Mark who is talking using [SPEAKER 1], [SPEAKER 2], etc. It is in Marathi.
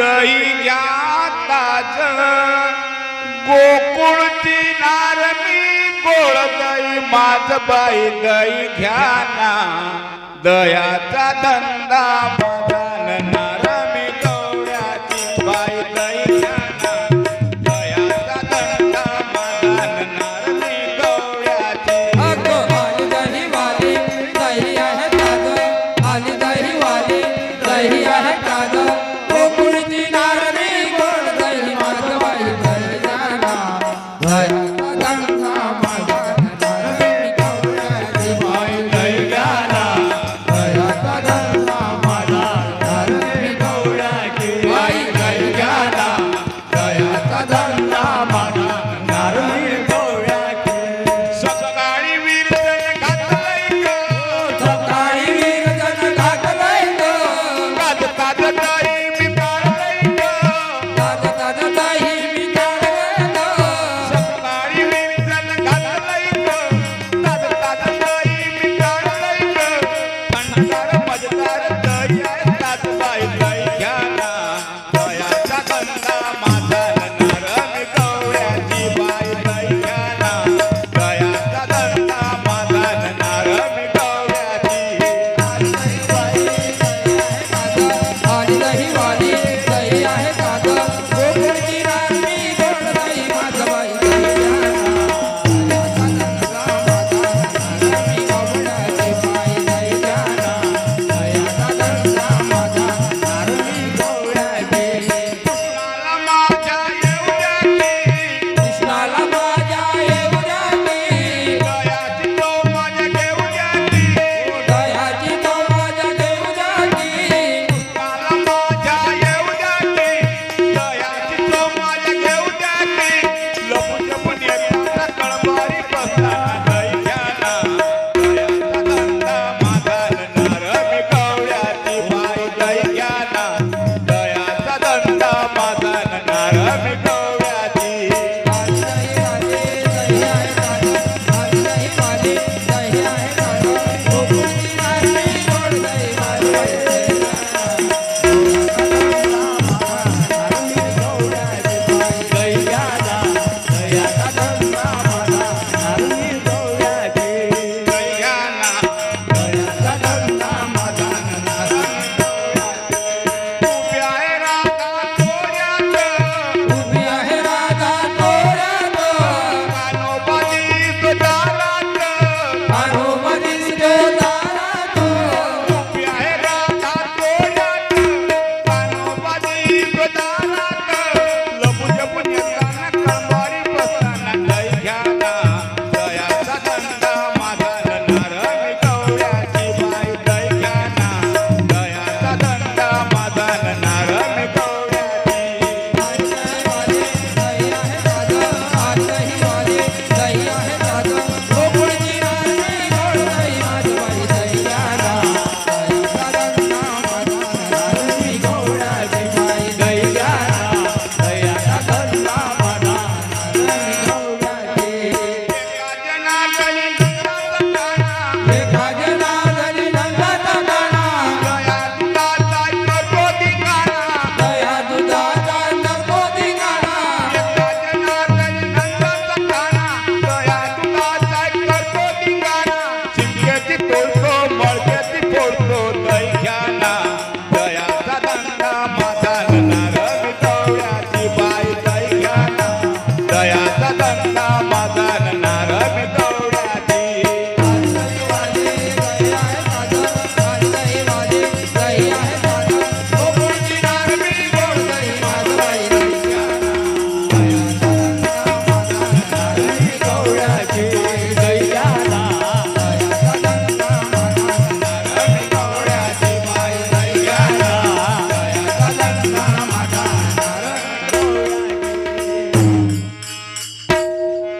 [SPEAKER 1] गई ज्ञाताच गोकुळची नार मी गोळ दई माझ बाई दई घ्याना दयाचा धंदा बदलना Happy go.